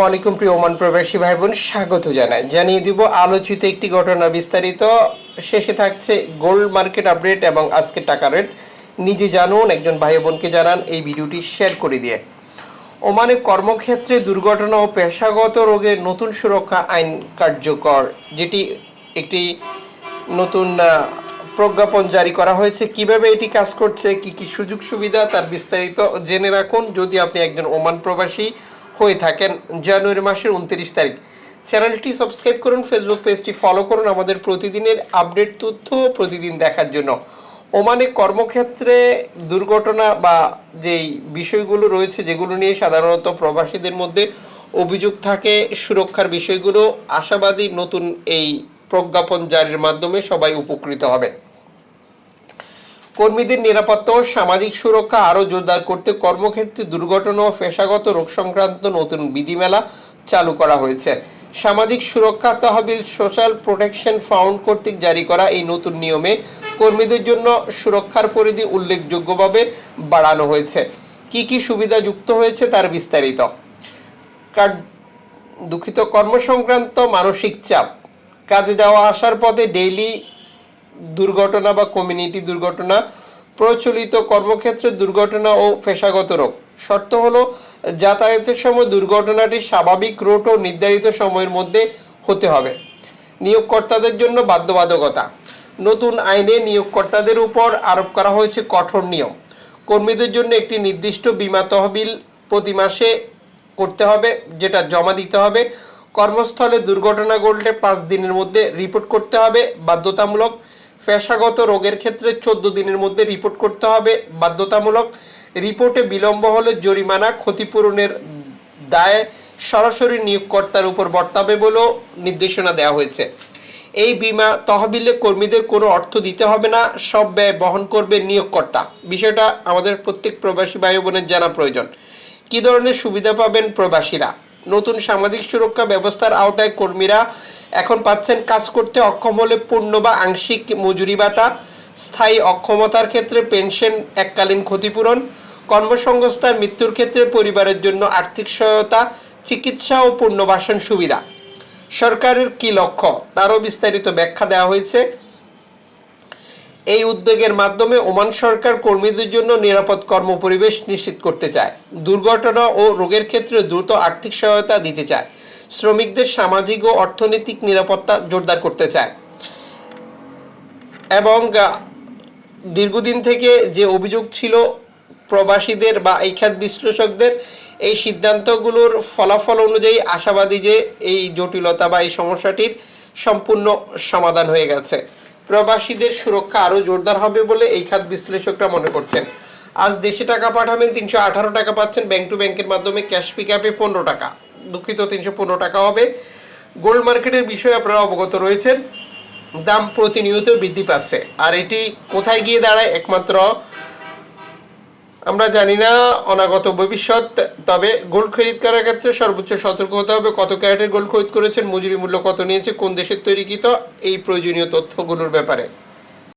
ওয়ালাইকুম প্রিয় ওমান প্রবাসী ভাই বোন স্বাগত জানাই। জানিয়ে দিব আলোচিত একটি ঘটনা বিস্তারিত। শেষে থাকছে গোল্ড মার্কেট আপডেট এবং আজকের টাকা রেট। নিজে জানুন, একজন ভাই বোনকে জানান এই ভিডিওটি শেয়ার করে দিয়ে। ওমানে কর্মক্ষেত্রে দুর্ঘটনা ও পেশাগত রোগের নতুন সুরক্ষা আইন কার্যকর, যেটি একটি নতুন প্রজ্ঞাপন জারি করা হয়েছে। কীভাবে এটি কাজ করছে, কি কি সুযোগ সুবিধা তার বিস্তারিত জেনে রাখুন। যদি আপনি একজন ওমান প্রবাসী হয়ে থাকেন জানুয়ারি মাসের উনত্রিশ তারিখ। চ্যানেলটি সাবস্ক্রাইব করুন, ফেসবুক পেজটি ফলো করুন আমাদের প্রতিদিনের আপডেট তথ্য প্রতিদিন দেখার জন্য। ওমানে কর্মক্ষেত্রে দুর্ঘটনা বা যেই বিষয়গুলো রয়েছে, যেগুলো নিয়ে সাধারণত প্রবাসীদের মধ্যে অভিযোগ থাকে, সুরক্ষার বিষয়গুলো আশাবাদী নতুন এই প্রজ্ঞাপন জারির মাধ্যমে সবাই উপকৃত হবে। কর্মীদের নিরাপত্তা ও সামাজিক সুরক্ষা আরও জোরদার করতে কর্মক্ষেত্রে দুর্ঘটনা ও পেশাগত রোগ সংক্রান্ত নতুন বিধিমেলা চালু করা হয়েছে। সামাজিক সুরক্ষা তহবিল সোশ্যাল প্রোটেকশন ফাউন্ড কর্তৃক জারি করা এই নতুন নিয়মে কর্মীদের জন্য সুরক্ষার পরিধি উল্লেখযোগ্যভাবে বাড়ানো হয়েছে। কি কি সুবিধা যুক্ত হয়েছে তার বিস্তারিত। দুঃখিত, কর্মসংক্রান্ত মানসিক চাপ। কাজে যাওয়া আসার পথে ডেইলি দুর্ঘটনা বা কমিউনিটি দুর্ঘটনা, প্রচলিত কর্মক্ষেত্রে দুর্ঘটনা ও পেশাগত রোগ। শর্ত হলো, যাতায়াতের সময় দুর্ঘটনাটি স্বাভাবিক রোড ও নির্ধারিত সময়ের মধ্যে হতে হবে। নিয়োগকর্তাদের জন্য বাধ্যবাধকতা। নতুন আইনে নিয়োগকর্তাদের উপর আরোপ করা হয়েছে কঠোর নিয়ম। কর্মীদের জন্য একটি নির্দিষ্ট বিমা তহবিল প্রতি মাসে করতে হবে, যেটা জমা দিতে হবে। কর্মস্থলে দুর্ঘটনা ঘটলে পাঁচ দিনের মধ্যে রিপোর্ট করতে হবে। বাধ্যতামূলক পেশাগত রোগের ক্ষেত্রে চোদ্দ দিনের মধ্যে রিপোর্ট করতে হবে। বাধ্যতামূলক রিপোর্টে বিলম্ব হলে জরিমানা, ক্ষতিপূরণের দায় সরাসরি নিয়োগকর্তার উপর বর্তাবে বলেও নির্দেশনা দেওয়া হয়েছে। এই বিমা তহবিলে কর্মীদের কোনো অর্থ দিতে হবে না, সব ব্যয় বহন করবে নিয়োগকর্তা। বিষয়টা আমাদের প্রত্যেক প্রবাসী ভাই বোনের জানা প্রয়োজন। কী ধরনের সুবিধা পাবেন প্রবাসীরা? নতুন সামাজিক সুরক্ষা ব্যবস্থার আওতায় কর্মীরা এখন পাচ্ছেন কাজ করতে অক্ষম হলে পূর্ণ বা আংশিক মজুরি ভাতা, স্থায়ী অক্ষমতার ক্ষেত্রে পেনশন এককালীন ক্ষতিপূরণ, কর্মসংস্থান, মৃত্যুর ক্ষেত্রে পরিবারের জন্য আর্থিক সহায়তা, চিকিৎসা ও পুনর্বাসন সুবিধা। সরকারের কি লক্ষ্য? তারও বিস্তারিত ব্যাখ্যা দেওয়া হয়েছে। এই উদ্যোগের মাধ্যমে ওমান সরকার কর্মীদের জন্য নিরাপদ কর্মপরিবেশ নিশ্চিত করতে চায়। দুর্ঘটনা ও রোগের ক্ষেত্রে দ্রুত আর্থিক সহায়তা দিতে চায়। শ্রমিকদের সামাজিক ও অর্থনৈতিক নিরাপত্তা জোরদার করতে চায়। এবং দীর্ঘদিন থেকে যে অভিযোগ ছিল প্রবাসীদের বা এই খাত বিশ্লেষকদের, এই সিদ্ধান্তগুলোর ফলাফল অনুযায়ী আশাবাদী যে এই জটিলতা বা এই সমস্যাটির সম্পূর্ণ সমাধান হয়ে গেছে। প্রবাসীদের সুরক্ষা আরও জোরদার হবে বলে এই খাত বিশ্লেষকরা মনে করছেন। আজ দেশে টাকা পাঠাবেন তিনশো আঠারো টাকা পাচ্ছেন ব্যাংক টু ব্যাংকের মাধ্যমে ক্যাশ পিক অ্যাপে পনেরো টাকা। দুঃখিত, তিনশো পনেরো টাকা হবে। গোল্ড মার্কেটের বিষয়ে আপনারা অবগত রয়েছেন। দাম প্রতিনিয়ত বৃদ্ধি পাচ্ছে। আর এটি কোথায় গিয়ে দাঁড়ায় একমাত্র আমরা জানি না, অনাগত ভবিষ্যৎ, তবে গোল্ড খরিদ করার ক্ষেত্রে সর্বোচ্চ সতর্ক হতে হবে। কত ক্যারেটের গোল্ড খরিদ করেছেন, মজুরি মূল্য কত নিয়েছে, কোন দেশের তৈরিকৃত, এই প্রয়োজনীয় তথ্যগুলোর ব্যাপারে।